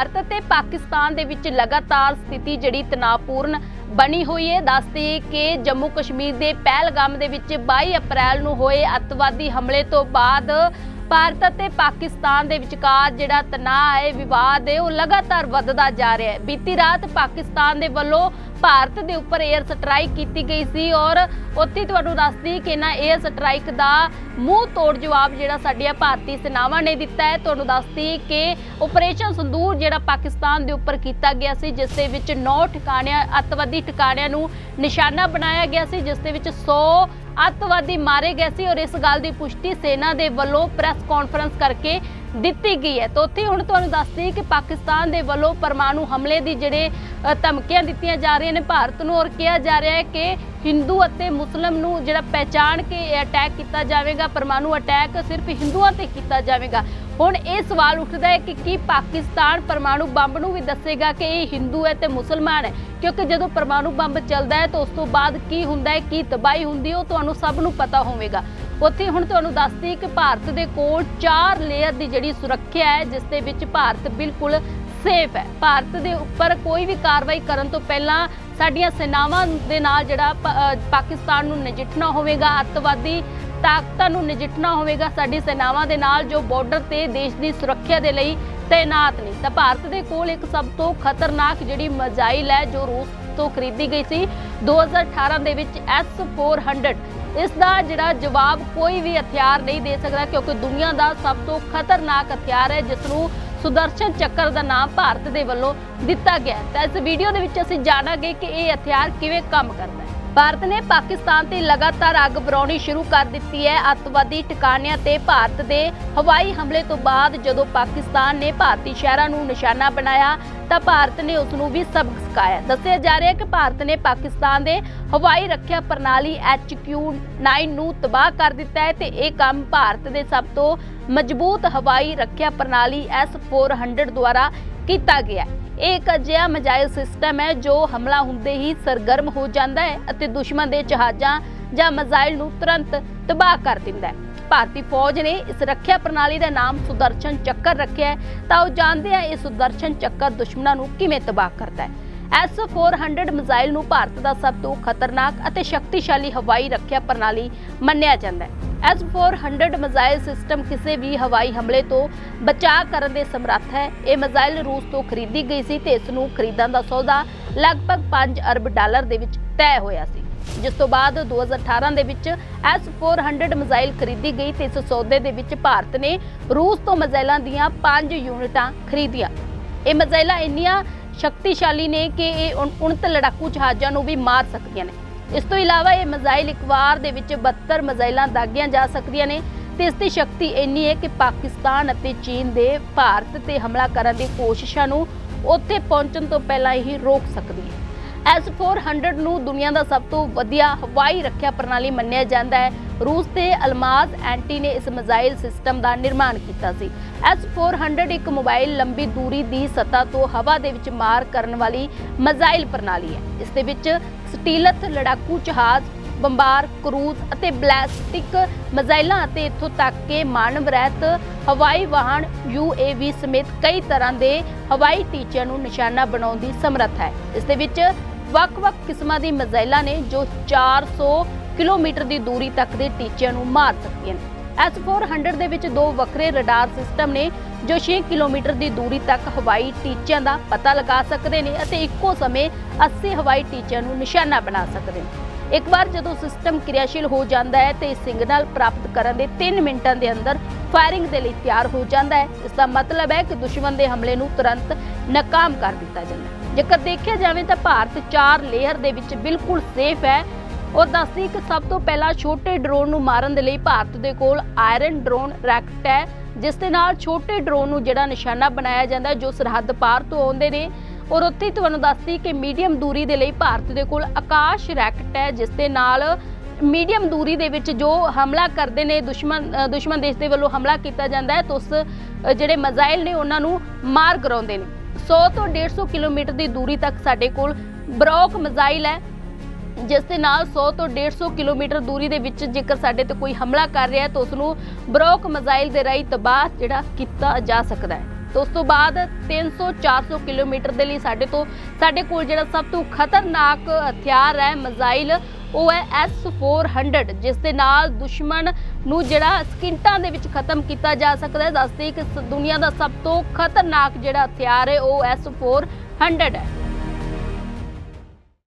ਭਾਰਤ ਅਤੇ ਪਾਕਿਸਤਾਨ ਦੇ ਵਿੱਚ ਲਗਾਤਾਰ ਸਥਿਤੀ ਜਿਹੜੀ ਤਣਾਅਪੂਰਨ ਬਣੀ ਹੋਈ ਹੈ। ਦੱਸਦੇ ਕਿ ਜੰਮੂ ਕਸ਼ਮੀਰ ਦੇ ਪਹਿਲਗਾਮ ਦੇ ਵਿੱਚ 22 ਅਪ੍ਰੈਲ ਨੂੰ ਹੋਏ ਅੱਤਵਾਦੀ ਹਮਲੇ ਤੋਂ ਬਾਅਦ ਭਾਰਤ ਅਤੇ ਪਾਕਿਸਤਾਨ ਦੇ ਵਿਚਕਾਰ ਜਿਹੜਾ ਤਣਾਅ ਹੈ, ਵਿਵਾਦ ਹੈ, ਉਹ ਲਗਾਤਾਰ ਵੱਧਦਾ ਜਾ ਰਿਹਾ ਹੈ। ਬੀਤੀ ਰਾਤ ਪਾਕਿਸਤਾਨ ਦੇ ਵੱਲੋਂ ਭਾਰਤ ਦੇ ਉੱਪਰ 에ਅਰ ਸਟ੍ਰਾਈਕ ਕੀਤੀ ਗਈ ਸੀ ਔਰ ਉੱਥੇ ਤੁਹਾਨੂੰ ਦੱਸਦੀ ਕਿ ਇਹਨਾਂ 에ਅਰ ਸਟ੍ਰਾਈਕ ਦਾ ਮੂੰਹ ਤੋੜ ਜਵਾਬ ਜਿਹੜਾ ਸਾਡੀਆਂ ਭਾਰਤੀ ਸੈਨਾਵਾਂ ਨੇ ਦਿੱਤਾ ਹੈ। ਤੁਹਾਨੂੰ ਦੱਸਦੀ ਕਿ ਆਪਰੇਸ਼ਨ ਸੰਦੂਰ ਜਿਹੜਾ ਪਾਕਿਸਤਾਨ ਦੇ ਉੱਪਰ ਕੀਤਾ ਗਿਆ ਸੀ, ਜਿਸ ਦੇ ਵਿੱਚ 9 ਠਿਕਾਣਿਆਂ, ਅੱਤਵਾਦੀ ਠਿਕਾਣਿਆਂ ਨੂੰ ਨਿਸ਼ਾਨਾ ਬਣਾਇਆ ਗਿਆ ਸੀ, ਜਿਸ ਦੇ ਵਿੱਚ 100 ਅੱਤਵਾਦੀ ਮਾਰੇ ਗਏ ਸੀ ਔਰ ਇਸ ਗੱਲ ਦੀ ਪੁਸ਼ਟੀ ਸੈਨਾ ਦੇ ਵੱਲੋਂ ਪ੍ਰੈਸ ਕਾਨਫਰੰਸ ਕਰਕੇ ਦਿੱਤੀ ਗਈ ਹੈ। ਤਾਂ ਉੱਥੇ ਹੁਣ ਤੁਹਾਨੂੰ ਦੱਸਦੀ ਕਿ ਪਾਕਿਸਤਾਨ ਦੇ ਵੱਲੋਂ ਪਰਮਾਣੂ ਹਮਲੇ ਦੀ ਜਿਹੜੇ ਧਮਕੀਆਂ ਦਿੱਤੀਆਂ ਜਾ ਰਹੀਆਂ ਨੇ ਭਾਰਤ ਨੂੰ ਔਰ ਕਿਹਾ ਜਾ ਰਿਹਾ ਹੈ ਕਿ ਹਿੰਦੂ ਅਤੇ ਮੁਸਲਮ ਨੂੰ ਜਿਹੜਾ ਪਹਿਚਾਣ ਕੇ ਅਟੈਕ ਕੀਤਾ ਜਾਵੇਗਾ, ਪਰਮਾਣੂ ਅਟੈਕ ਸਿਰਫ ਹਿੰਦੂਆਂ ਤੇ ਕੀਤਾ ਜਾਵੇਗਾ। ਹੁਣ ਇਹ ਸਵਾਲ ਉੱਠਦਾ ਹੈ ਕਿ ਕੀ ਪਾਕਿਸਤਾਨ ਪਰਮਾਣੂ ਬੰਬ ਨੂੰ ਵੀ ਦੱਸੇਗਾ ਕਿ ਇਹ ਹਿੰਦੂ ਹੈ ਤੇ ਮੁਸਲਮਾਨ ਹੈ? ਕਿਉਂਕਿ ਜਦੋਂ ਪਰਮਾਣੂ ਬੰਬ ਚੱਲਦਾ ਹੈ ਤਾਂ ਉਸ ਤੋਂ ਬਾਅਦ ਕੀ ਹੁੰਦਾ ਹੈ, ਕੀ ਤਬਾਹੀ ਹੁੰਦੀ ਹੈ, ਉਹ ਤੁਹਾਨੂੰ ਸਭ ਨੂੰ ਪਤਾ ਹੋਵੇਗਾ। ਉੱਥੇ ਹੁਣ ਤੁਹਾਨੂੰ ਦੱਸਦੀ ਕਿ ਭਾਰਤ ਦੇ ਕੋਲ 4 ਲੇਅਰ ਦੀ ਜਿਹੜੀ ਸੁਰੱਖਿਆ ਹੈ, ਜਿਸ ਦੇ ਵਿੱਚ ਭਾਰਤ ਬਿਲਕੁਲ ਸੇਫ ਹੈ। ਭਾਰਤ ਦੇ ਉੱਪਰ ਕੋਈ ਵੀ ਕਾਰਵਾਈ ਕਰਨ ਤੋਂ ਪਹਿਲਾਂ ਸਾਡੀਆਂ ਸੈਨਾਵਾਂ ਦੇ ਨਾਲ ਜਿਹੜਾ ਪਾਕਿਸਤਾਨ ਨੂੰ ਨਜਿੱਠਣਾ ਹੋਵੇਗਾ। ਅੱਤਵਾਦੀ ਤਾਕਤਾਂ ਨੂੰ ਨਜਿੱਠਣਾ ਹੋਵੇਗਾ। ਸਾਡੀ ਸੈਨਾਵਾਂ ਦੇ ਨਾਲ ਜੋ ਬਾਰਡਰ ਤੇ ਦੇਸ਼ ਦੀ ਸੁਰੱਖਿਆ ਦੇ ਲਈ ਤਾਇਨਾਤ ਨੇ। ਤਾਂ ਭਾਰਤ ਦੇ ਕੋਲ ਇੱਕ ਸਭ ਤੋਂ ਖਤਰਨਾਕ ਜਿਹੜੀ ਮਜ਼ਾਈਲ ਹੈ, ਜੋ ਰੂਸ ਤੋਂ ਖਰੀਦੀ ਗਈ ਸੀ 2018 ਦੇ ਵਿੱਚ S400 ਇਸ ਦਾ ਜਿਹੜਾ ਜਵਾਬ ਕੋਈ ਵੀ ਹਥਿਆਰ ਨਹੀਂ ਦੇ ਸਕਦਾ, ਕਿਉਂਕਿ ਦੁਨੀਆ ਦਾ ਸਭ ਤੋਂ ਖਤਰਨਾਕ ਹਥਿਆਰ ਹੈ ਜਿਸ ਨੂੰ ਸੁਦਰਸ਼ਨ ਚੱਕਰ ਦਾ ਨਾਮ ਭਾਰਤ ਦੇ ਵੱਲੋਂ ਦਿੱਤਾ ਗਿਆ ਹੈ। ਤਾਂ ਇਸ ਵੀਡੀਓ ਦੇ ਵਿੱਚ ਅਸੀਂ ਜਾਣਾਂਗੇ ਕਿ ਇਹ ਹਥਿਆਰ ਕਿਵੇਂ ਕੰਮ ਕਰਦਾ ਹੈ। ਭਾਰਤ ਨੇ ਪਾਕਿਸਤਾਨ ਤੇ ਲਗਾਤਾਰ ਅੱਗ ਬਰੌਣੀ ਸ਼ੁਰੂ ਕਰ ਦਿੱਤੀ ਹੈ। ਅੱਤਵਾਦੀ ਟਿਕਾਣਿਆਂ ਤੇ ਭਾਰਤ ਦੇ ਹਵਾਈ ਹਮਲੇ ਤੋਂ ਬਾਅਦ ਜਦੋਂ ਪਾਕਿਸਤਾਨ ਨੇ ਭਾਰਤੀ ਸ਼ਹਿਰਾਂ ਨੂੰ ਨਿਸ਼ਾਨਾ ਬਣਾਇਆ, ਤਾਂ ਭਾਰਤ ਨੇ ਉਸ ਨੂੰ ਵੀ ਸਬਕ ਸਿਖਾਇਆ। ਦੱਸਿਆ ਜਾ ਰਿਹਾ ਹੈ ਕਿ ਭਾਰਤ ਨੇ ਪਾਕਿਸਤਾਨ ਦੇ ਹਵਾਈ ਰੱਖਿਆ ਪ੍ਰਣਾਲੀ HQ-9 ਨੂੰ ਤਬਾਹ ਕਰ ਦਿੱਤਾ ਹੈ ਤੇ ਇਹ ਕੰਮ ਭਾਰਤ ਦੇ ਸਭ ਤੋਂ ਮਜ਼ਬੂਤ ਹਵਾਈ ਰੱਖਿਆ ਪ੍ਰਣਾਲੀ S-400 ਦੁਆਰਾ ਕੀਤਾ ਗਿਆ ਇਹ ਇੱਕ ਅਜਿਹਾ ਮਜਾਇਲ ਸਿਸਟਮ ਹੈ ਜੋ ਹਮਲਾ ਹੁੰਦੇ ਹੀ ਸਰਗਰਮ ਹੋ ਜਾਂਦਾ ਹੈ ਅਤੇ ਦੁਸ਼ਮਣ ਦੇ ਜਹਾਜ਼ਾਂ ਜਾਂ ਮਜ਼ਾਇਲ ਨੂੰ ਤੁਰੰਤ ਤਬਾਹ ਕਰ ਦਿੰਦਾ ਹੈ। ਭਾਰਤੀ ਫੌਜ ਨੇ ਇਸ ਰੱਖਿਆ ਪ੍ਰਣਾਲੀ ਦਾ ਨਾਮ ਸੁਦਰਸ਼ਨ ਚੱਕਰ ਰੱਖਿਆ ਹੈ। ਤਾਂ ਉਹ ਜਾਣਦੇ ਆ ਇਹ ਸੁਦਰਸ਼ਨ ਚੱਕਰ ਦੁਸ਼ਮਣਾਂ ਨੂੰ ਕਿਵੇਂ ਤਬਾਹ ਕਰਦਾ ਹੈ। S-400 ਮਿਜ਼ਾਈਲ ਨੂੰ ਭਾਰਤ ਦਾ ਸਭ ਤੋਂ ਖਤਰਨਾਕ ਅਤੇ ਸ਼ਕਤੀਸ਼ਾਲੀ ਹਵਾਈ ਰੱਖਿਆ ਪ੍ਰਣਾਲੀ ਮੰਨਿਆ ਜਾਂਦਾ ਹੈ। S-400 ਮਿਜ਼ਾਈਲ ਸਿਸਟਮ ਕਿਸੇ ਵੀ ਹਵਾਈ ਹਮਲੇ ਤੋਂ ਬਚਾਅ ਕਰਨ ਦੇ ਸਮਰੱਥ ਹੈ। ਇਹ ਮਿਜ਼ਾਈਲ ਰੂਸ ਤੋਂ ਖਰੀਦੀ ਗਈ ਸੀ ਤੇ ਇਸ ਨੂੰ ਖਰੀਦਣ ਦਾ ਸੌਦਾ ਲਗਭਗ 5 ਅਰਬ ਡਾਲਰ ਦੇ ਵਿੱਚ ਤੈਅ ਹੋਇਆ ਸੀ। ਜਿਸ ਤੋਂ ਬਾਅਦ 2018 ਦੇ ਵਿੱਚ S-400 ਮਿਜ਼ਾਈਲ ਖਰੀਦੀ ਗਈ ਤੇ ਇਸ ਸੌਦੇ ਦੇ ਵਿੱਚ ਭਾਰਤ ਨੇ ਰੂਸ ਤੋਂ ਮਿਜ਼ਾਈਲਾਂ ਦੀਆਂ 5 ਯੂਨਿਟਾਂ ਖਰੀਦੀਆਂ। ਇਹ ਮਿਜ਼ਾਈਲਾਂ ਇੰਨੀਆਂ ਸ਼ਕਤੀਸ਼ਾਲੀ ਨੇ ਕਿ ਇਹ ਉਨ- ਉਨਤ ਲੜਾਕੂ ਜਹਾਜ਼ਾਂ ਨੂੰ ਵੀ ਮਾਰ ਸਕਦੀਆਂ ਨੇ। ਇਸ ਤੋਂ ਇਲਾਵਾ ਇਹ ਮਿਜ਼ਾਈਲ ਇੱਕ ਵਾਰ ਦੇ ਵਿੱਚ 72 ਮਿਜ਼ਾਈਲਾਂ ਦਾਗੀਆਂ ਜਾ ਸਕਦੀਆਂ ਨੇ ਤੇ ਇਸ ਦੀ ਸ਼ਕਤੀ ਇੰਨੀ ਹੈ ਕਿ ਪਾਕਿਸਤਾਨ ਅਤੇ ਚੀਨ ਦੇ ਭਾਰਤ ਤੇ ਹਮਲਾ ਕਰਨ ਦੀ ਕੋਸ਼ਿਸ਼ਾਂ ਨੂੰ ਉੱਥੇ ਪਹੁੰਚਣ ਤੋਂ ਪਹਿਲਾਂ ਹੀ ਰੋਕ ਸਕਦੀ ਹੈ। S-400 ਨੂੰ ਦੁਨੀਆ ਦਾ ਸਭ ਤੋਂ ਵਧੀਆ ਹਵਾਈ ਰੱਖਿਆ ਪ੍ਰਣਾਲੀ ਮੰਨਿਆ ਜਾਂਦਾ ਹੈ। ਰੂਸ ਤੇ ਅਲਮਾਜ਼ ਐਂਟੀ ਨੇ ਇਸ ਮਿਜ਼ਾਈਲ ਸਿਸਟਮ ਦਾ ਨਿਰਮਾਣ ਕੀਤਾ ਸੀ। S-400 ਇੱਕ ਮੋਬਾਈਲ ਲੰਬੀ ਦੂਰੀ ਦੀ ਸਤ੍ਹਾ ਤੋਂ ਹਵਾ ਦੇ ਵਿੱਚ ਮਾਰ ਕਰਨ ਵਾਲੀ ਮਿਜ਼ਾਈਲ ਪ੍ਰਣਾਲੀ ਹੈ। ਇਸ ਦੇ ਵਿੱਚ ਸਟੀਲਥ, ਲੜਾਕੂ ਜਹਾਜ਼, ਬੰਬਾਰ, ਕਰੂਜ਼ ਅਤੇ ਬਲੈਸਟਿਕ ਮਿਜ਼ਾਈਲਾਂ ਅਤੇ ਇੱਥੋਂ ਤੱਕ ਕਿ ਮਾਨਵ ਰਹਿਤ ਹਵਾਈ ਵਾਹਨ UAV ਸਮੇਤ ਕਈ ਤਰ੍ਹਾਂ ਦੇ ਹਵਾਈ ਟੀਚਿਆਂ ਨੂੰ ਨਿਸ਼ਾਨਾ ਬਣਾਉਣ ਦੀ ਸਮਰੱਥ ਹੈ। ਇਸ ਦੇ ਵਿੱਚ ਵੱਖ-ਵੱਖ ਕਿਸਮਾਂ ਦੀ ਮਿਜ਼ਾਈਲਾਂ ਨੇ ਜੋ 400 ਕਿਲੋਮੀਟਰ ਦੀ ਦੂਰੀ ਤੱਕ ਦੇ ਟੀਚਿਆਂ ਨੂੰ ਮਾਰ ਸਕਦੀਆਂ ਨੇ। S-400 ਦੇ ਵਿੱਚ ਦੋ ਵੱਖਰੇ ਰਡਾਰ ਸਿਸਟਮ ਨੇ ਜੋ 6 ਕਿਲੋਮੀਟਰ ਦੀ ਦੂਰੀ ਤੱਕ ਹਵਾਈ ਟੀਚਿਆਂ ਦਾ ਪਤਾ ਲਗਾ ਸਕਦੇ ਨੇ ਅਤੇ ਇੱਕੋ ਸਮੇਂ 80 ਹਵਾਈ ਟੀਚਿਆਂ ਨੂੰ ਨਿਸ਼ਾਨਾ ਬਣਾ ਸਕਦੇ ਨੇ। ਇੱਕ ਵਾਰ ਜਦੋਂ ਸਿਸਟਮ ਕਿਰਿਆਸ਼ੀਲ ਹੋ ਜਾਂਦਾ ਹੈ ਤੇ ਸਿਗਨਲ ਪ੍ਰਾਪਤ ਕਰਨ ਦੇ 3 ਮਿੰਟਾਂ ਦੇ ਅੰਦਰ ਫਾਇਰਿੰਗ ਦੇ ਲਈ ਤਿਆਰ ਹੋ ਜਾਂਦਾ ਹੈ, ਇਸ ਦਾ ਮਤਲਬ ਹੈ ਕਿ ਦੁਸ਼ਮਣ ਦੇ ਹਮਲੇ ਨੂੰ ਤੁਰੰਤ ਨਾਕਾਮ ਕਰ ਦਿੱਤਾ ਜਾਂਦਾ ਹੈ। ਜੇਕਰ ਦੇਖਿਆ ਜਾਵੇ ਤਾਂ ਭਾਰਤ ਚਾਰ ਲੇਅਰ ਦੇ ਵਿੱਚ ਬਿਲਕੁਲ ਸੇਫ ਹੈ। ਉਹ ਦੱਸਦੀ ਕਿ ਸਭ ਤੋਂ ਪਹਿਲਾਂ ਛੋਟੇ ਡਰੋਨ ਨੂੰ ਮਾਰਨ ਦੇ ਲਈ ਭਾਰਤ ਦੇ ਕੋਲ ਆਇਰਨ ਡਰੋਨ ਰੈਕਟ ਹੈ, ਜਿਸ ਦੇ ਨਾਲ ਛੋਟੇ ਡਰੋਨ ਨੂੰ ਜਿਹੜਾ ਨਿਸ਼ਾਨਾ ਬਣਾਇਆ ਜਾਂਦਾ, ਜੋ ਸਰਹੱਦ ਪਾਰ ਤੋਂ ਆਉਂਦੇ ਨੇ। ਔਰ ਉੱਥੇ ਤੁਹਾਨੂੰ ਦੱਸਦੀ ਕਿ ਮੀਡੀਅਮ ਦੂਰੀ ਦੇ ਲਈ ਭਾਰਤ ਦੇ ਕੋਲ ਆਕਾਸ਼ ਰੈਕਟ ਹੈ, ਜਿਸ ਦੇ ਨਾਲ ਮੀਡੀਅਮ ਦੂਰੀ ਦੇ ਵਿੱਚ ਜੋ ਹਮਲਾ ਕਰਦੇ ਨੇ ਦੁਸ਼ਮਣ ਦੁਸ਼ਮਣ ਦੇਸ਼ ਦੇ ਵੱਲੋਂ ਹਮਲਾ ਕੀਤਾ ਜਾਂਦਾ ਹੈ, ਤਾਂ ਉਸ ਜਿਹੜੇ ਮਿਜ਼ਾਈਲ ਨੇ ਉਹਨਾਂ ਨੂੰ ਮਾਰ ਕਰਾਉਂਦੇ ਨੇ। 100 ਤੋਂ 150 ਕਿਲੋਮੀਟਰ ਦੀ ਦੂਰੀ ਤੱਕ ਸਾਡੇ ਕੋਲ ਬਰੋਕ ਮਿਜ਼ਾਈਲ ਹੈ, ਜਿਸ ਦੇ ਨਾਲ 100 ਤੋਂ 150 ਕਿਲੋਮੀਟਰ ਦੂਰੀ ਦੇ ਵਿੱਚ ਜੇਕਰ ਸਾਡੇ ਤੇ ਕੋਈ ਹਮਲਾ ਕਰ ਰਿਹਾ ਹੈ, ਤਾਂ ਉਸ ਨੂੰ ਬਰੋਕ ਮਿਜ਼ਾਈਲ ਦੇ ਰਾਹੀਂ ਤਬਾਹ ਜਿਹੜਾ ਕੀਤਾ ਜਾ ਸਕਦਾ ਹੈ। ਤੇ ਉਸ ਤੋਂ ਬਾਅਦ 300 400 ਕਿਲੋਮੀਟਰ ਦੇ ਲਈ ਸਾਡੇ ਤੋਂ, ਸਾਡੇ ਕੋਲ ਜਿਹੜਾ ਸਭ ਤੋਂ ਖਤਰਨਾਕ ਹਥਿਆਰ ਹੈ, ਮਜ਼ਾਈਲ ਉਹ ਹੈ S400 ਜਿਸ ਦੇ ਨਾਲ ਦੁਸ਼ਮਣ ਨੂੰ ਜਿਹੜਾ ਸਕਿੰਟਾਂ ਦੇ ਵਿੱਚ ਖਤਮ ਕੀਤਾ ਜਾ ਸਕਦਾ ਹੈ। ਦੱਸਦੇ ਕਿ ਸ- ਦੁਨੀਆ ਦਾ ਸਭ ਤੋਂ ਖਤਰਨਾਕ ਜਿਹੜਾ ਹਥਿਆਰ ਹੈ, ਉਹ S400 ਹੈ।